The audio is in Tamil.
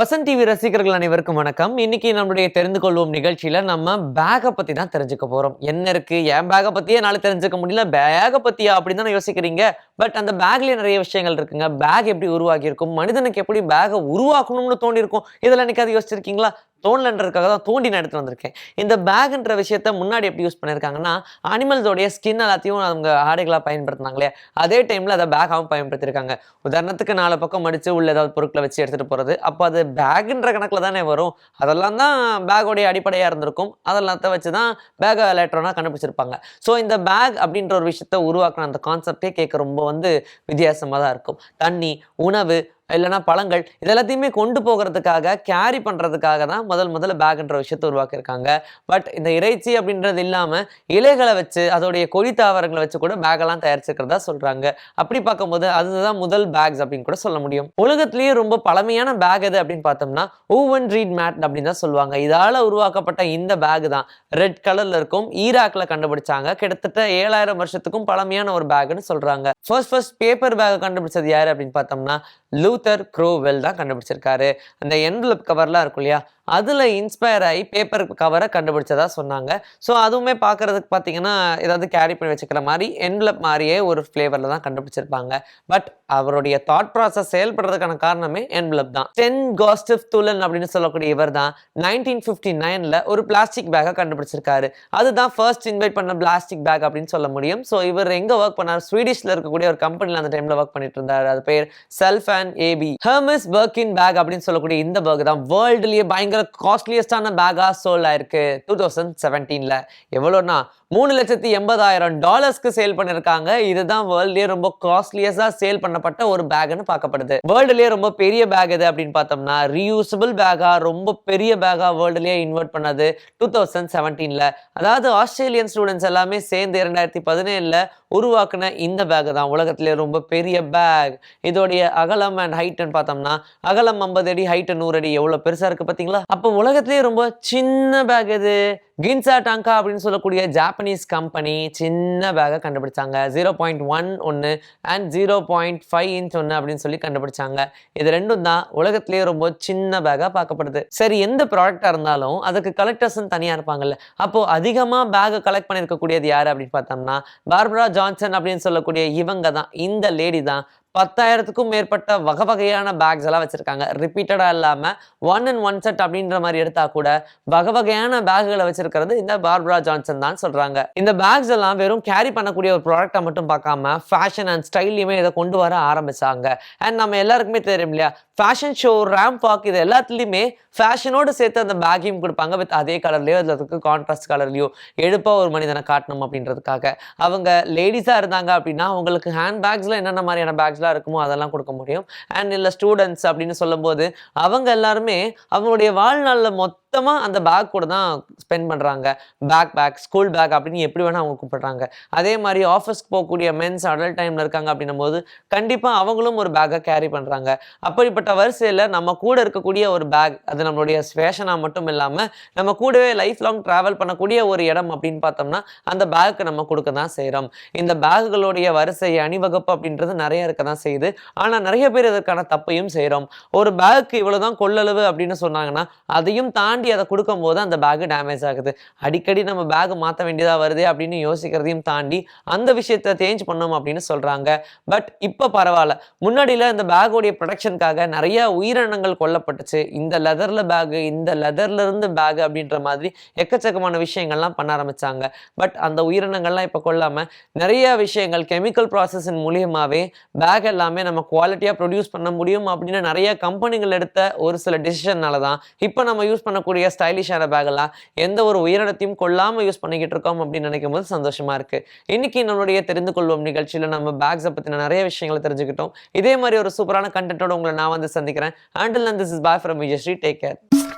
வசந்த் டிவி ரசிகர்கள் அனைவருக்கும் வணக்கம். இன்னைக்கு நம்மளுடைய தெரிந்து கொள்வோம் நிகழ்ச்சியில நம்ம பேக்கை பத்தி தான் தெரிஞ்சுக்க போறோம். என்ன இருக்கு? என் பேகை பத்தியே என்னால தெரிஞ்சுக்க முடியல? பேகை பத்தியா அப்படின்னு தானே யோசிக்கிறீங்க. பட் அந்த பேக்லயே நிறைய விஷயங்கள் இருக்குங்க. பேக் எப்படி உருவாகி இருக்கும்? மனிதனுக்கு எப்படி பேகை உருவாக்கணும்னு தோண்டி இருக்கும்? இதெல்லாம் அது யோசிச்சிருக்கீங்களா? தோணலன்றதுக்காக தான் தோண்டி நான் வந்திருக்கேன். இந்த பேக்ன்ற விஷயத்த முன்னாடி எப்படி யூஸ் பண்ணியிருக்காங்கன்னா அனிமல்ஸோடைய ஸ்கின் எல்லாத்தையும் அவங்க ஆடைகளாக பயன்படுத்தினாங்களே அதே டைமில் அதை பேக்காகவும் பயன்படுத்தியிருக்காங்க. உதாரணத்துக்கு நாலு பக்கம் மடித்து உள்ள ஏதாவது பொருட்களை வச்சு எடுத்துகிட்டு போகிறது அப்போ அது பேக்குன்ற கணக்கில் தானே வரும். அதெல்லாம் தான் பேக்கோடைய அடிப்படையாக இருந்திருக்கும். அதெல்லாத்த வச்சு தான் பேக்கை லேட்டராக கண்டுபிடிச்சிருப்பாங்க. ஸோ இந்த பேக் அப்படின்ற ஒரு விஷயத்த உருவாக்குன அந்த கான்செப்டே கேட்க ரொம்ப வந்து வித்தியாசமாக தான் இருக்கும். தண்ணி உணவு இல்லைனா பழங்கள் இது எல்லாத்தையுமே கொண்டு போகிறதுக்காக கேரி பண்ணுறதுக்காக தான் முதல் முதல்ல பேக்ன்ற விஷயத்தை உருவாக்கியிருக்காங்க. பட் இந்த இறைச்சி அப்படின்றது இல்லாமல் இலைகளை வச்சு அதோடைய கொடி தாவரங்களை வச்சு கூட பேக்கெல்லாம் தயாரிச்சிருக்கிறதா சொல்கிறாங்க அப்படி பார்க்கும்போது அதுதான் முதல் பேக்ஸ் அப்படின்னு கூட சொல்ல முடியும். உலகத்திலேயே ரொம்ப பழமையான பேக் எது அப்படின்னு பார்த்தோம்னா ஓவன் ரீட் மேட் அப்படின்னு தான் சொல்லுவாங்க. இதால் உருவாக்கப்பட்ட இந்த பேக் தான். ரெட் கலரில் இருக்கும் ஈராக்கில் கண்டுபிடிச்சாங்க. கிட்டத்தட்ட ஏழாயிரம் வருஷத்துக்கும் பழமையான ஒரு பேக்னு சொல்கிறாங்க ஃபர்ஸ்ட் ஃபர்ஸ்ட் பேப்பர் பேக் கண்டுபிடிச்சது யார் அப்படின்னு பார்த்தோம்னா லூத்தர் க்ரோவெல் தான் கண்டுபிடிச்சிருக்காரு. அந்த என்வலப் கவர்லாம் இருக்கும் இல்லையா? அதில் இன்ஸ்பயர் ஆகி பேப்பர் கவரை கண்டுபிடிச்சதா சொன்னாங்க. ஸோ அதுவுமே பார்க்குறதுக்கு பார்த்தீங்கன்னா ஏதாவது கேரி பண்ணி வச்சுக்கிற மாதிரி என்வலப் மாதிரியே ஒரு ஃப்ளேவரில் தான் கண்டுபிடிச்சிருப்பாங்க. பட் அவருடைய தாட் ப்ராசஸ் செயல்படுறதுக்கான காரணமே என்வலப் தான். டென் காஸ்டிவ் துலன் அப்படின்னு சொல்லக்கூடிய இவர் தான் நைன்டீன் ஃபிஃப்டி நைனில் ஒரு பிளாஸ்டிக் பேக்கை கண்டுபிடிச்சிருக்காரு. அதுதான் ஃபர்ஸ்ட் இன்வைட் பண்ண பிளாஸ்டிக் பேக் அப்படின்னு சொல்ல முடியும். ஸோ இவர் எங்கே ஒர்க் பண்ணார்? ஸ்வீடிஷில் இருக்கக்கூடிய ஒரு கம்பெனியில் அந்த டைமில் ஒர்க் பண்ணிட்டு இருந்தார். அது பேர் self and AB Hermes Birkin bag அப்படின்னு சொல்லக்கூடிய இந்த பேக் தான். வேர்ல்டுலேயே பயங்கர காஸ்ட்லியஸ்டான பேக்காக சோல் ஆயிருக்கு. டூ தௌசண்ட் செவன்டீனில் எவ்வளோனா மூணு லட்சத்தி எண்பதாயிரம் டாலர்ஸ்க்கு சேல் பண்ணிருக்காங்க. இதுதான் வேர்ல்ட்லயே ரொம்ப காஸ்ட்லியஸா சேல் பண்ணப்பட்ட ஒரு பேக்னு பார்க்கப்படுது. வேர்ல்டுலேயே ரொம்ப பெரிய பேக் எது அப்படின்னு பார்த்தோம்னா ரீயூசபிள் பேக்கா ரொம்ப பெரிய பேக்கா வேர்ல்டுலேயே இன்வெர்ட் பண்ணது டூ தௌசண்ட் செவன்டீனில் அதாவது ஆஸ்திரேலியன் ஸ்டூடெண்ட்ஸ் எல்லாமே சேர்ந்து இரண்டாயிரத்தி பதினேழில் உருவாக்குன இந்த பேக் தான். உலகத்திலே ரொம்ப பெரிய பேக் இதோடைய அகலம் அண்ட் ஹைட்னு பார்த்தோம்னா அகலம் ஐம்பது அடி ஹைட்டு நூறு அடி. எவ்வளோ பெருசாக இருக்குது பார்த்தீங்களா? அப்போ உலகத்திலேயே ரொம்ப சின்ன பேக் எது? கின்சா டாங்கா அப்படின்னு சொல்லக்கூடிய ஜாப்பனீஸ் கம்பெனி சின்ன பேக்கை கண்டுபிடிச்சாங்க. ஜீரோ பாயிண்ட் ஒன் ஒன்று and zero point five inch ஒன்று அப்படின்னு சொல்லி கண்டுபிடிச்சாங்க. இது ரெண்டும் தான் உலகத்திலேயே ரொம்ப சின்ன பேக்காக பார்க்கப்படுது. சரி எந்த ப்ராடக்டாக இருந்தாலும் அதுக்கு கலெக்டர்ஸ்னு தனியாக இருப்பாங்கல்ல. அப்போது அதிகமாக பேக்கை கலெக்ட் பண்ணியிருக்கக்கூடியது யார் அப்படின்னு பார்த்தோம்னா பார்பரா ஜான்சன் அப்படின்னு சொல்லக்கூடிய இவங்க தான். இந்த லேடி தான் பத்தாயிரத்துக்கும் மேற்பட்ட வகை வகையான பேக்ஸ் எல்லாம் வச்சுருக்காங்க. ரிப்பீட்டடாக இல்லாமல் ஒன் அண்ட் ஒன் செட் அப்படின்ற மாதிரி எடுத்தா கூட வகை வகையான பேக்குகளை வச்சிருக்கிறது இந்த பார்பரா ஜான்சன் தான் சொல்கிறாங்க இந்த பேக்ஸ் எல்லாம் வெறும் கேரி பண்ணக்கூடிய ஒரு ப்ராடக்டை மட்டும் பார்க்காம ஃபேஷன் அண்ட் ஸ்டைல்லையுமே இதை கொண்டு வர ஆரம்பிச்சாங்க. அண்ட் நம்ம எல்லாருக்குமே தெரியும் இல்லையா? ஃபேஷன் ஷோ ரேம்ப் வாக் இது எல்லாத்துலேயுமே ஃபேஷனோடு சேர்த்து அந்த பேக்கையும் கொடுப்பாங்க வித் அதே கலர்லையோ அதில் அதுக்கு கான்ட்ராஸ்ட் கலர்லையோ எடுப்பாக ஒரு மனிதனை காட்டணும் அப்படின்றதுக்காக. அவங்க லேடிஸாக இருந்தாங்க அப்படின்னா அவங்களுக்கு ஹேண்ட் பேக்ஸில் என்னென்ன மாதிரியான பேக்ஸ் பேக்ஸ்லாம் இருக்குமோ அதெல்லாம் கொடுக்க முடியும். அண்ட் இல்லை ஸ்டூடெண்ட்ஸ் அப்படின்னு சொல்லும்போது அவங்க எல்லாருமே அவங்களுடைய வாழ்நாளில் மொத்த மொத்தமாக அந்த பேக் கூட தான் ஸ்பெண்ட் பண்ணுறாங்க பேக் பேக் ஸ்கூல் பேக் அப்படின்னு எப்படி வேணால் அவங்க கூப்பிடுறாங்க. அதே மாதிரி ஆஃபீஸ்க்கு போகக்கூடிய மென்ஸ் அடல்ட் டைமில் இருக்காங்க அப்படின்னும் போது கண்டிப்பாக அவங்களும் ஒரு பேக்கை கேரி பண்ணுறாங்க அப்படிப்பட்ட வரிசையில் நம்ம கூட இருக்கக்கூடிய ஒரு பேக் அது நம்மளுடைய ஃபேஷனாக மட்டும் இல்லாமல் நம்ம கூடவே லைஃப் லாங் ட்ராவல் பண்ணக்கூடிய ஒரு இடம் அப்படின்னு பார்த்தோம்னா அந்த பேக்கு நம்ம கொடுக்க தான் செய்கிறோம் இந்த பேக்குகளுடைய வரிசை அணிவகுப்பு அப்படின்றது நிறைய இருக்க தான் செய்யுது. ஆனால் நிறைய பேர் இதற்கான தப்பையும் செய்கிறோம் ஒரு பேக்கு இவ்வளோ தான் கொள்ளளவு அப்படின்னு சொன்னாங்கன்னா அதையும் தாண்டி அதை கொடுக்கும்போது அந்த பேக்கு டேமேஜ் ஆகுது. அடிக்கடி நம்ம பேக் மாற்ற வேண்டியதாக வருது அப்படின்னு யோசிக்கிறதையும் தாண்டி அந்த விஷயத்தை சேஞ்ச் பண்ணோம் அப்படின்னு சொல்கிறாங்க பட் இப்போ பரவாயில்ல. முன்னாடியில் இந்த பேகோடைய ப்ரொடக்ஷனுக்காக நிறைய உயிரினங்கள் கொல்லப்பட்டுச்சு. இந்த லெதரில் பேகு இந்த லெதர்ல இருந்து பேக் அப்படின்ற மாதிரி எக்கச்சக்கமான விஷயங்கள்லாம் பண்ண ஆரம்பிச்சாங்க. பட் அந்த உயிரினங்கள்லாம் இப்போ கொல்லாமல் நிறைய விஷயங்கள் கெமிக்கல் ப்ராசஸின் மூலியமாகவே பேக் எல்லாமே நம்ம குவாலிட்டியாக ப்ரொடியூஸ் பண்ண முடியும் அப்படின்னு நிறைய கம்பெனிகள் எடுத்த ஒரு சில டிசிஷன்னால தான் இப்போ நம்ம யூஸ் பண்ணக்கூடிய ஸ்டைலிஷான பேக்கெல்லாம் எந்த ஒரு உயிரினத்தையும் கொல்லாமல் யூஸ் பண்ணிக்கிட்டு இருக்கோம் அப்படின்னு நினைக்கும் போது சந்தோஷமா இருக்கு. இன்னைக்கு நம்மளுடைய தெரிந்து கொள்வோம் நிகழ்ச்சியில் நம்ம பேக்ஸை பற்றின நிறைய விஷயங்களை தெரிஞ்சுக்கிட்டோம். இதே மாதிரி ஒரு சூப்பரான கண்டென்ட்டோட உங்களை நான் வந்து சந்திக்கிறேன். Until this is bye from Vijayashree take care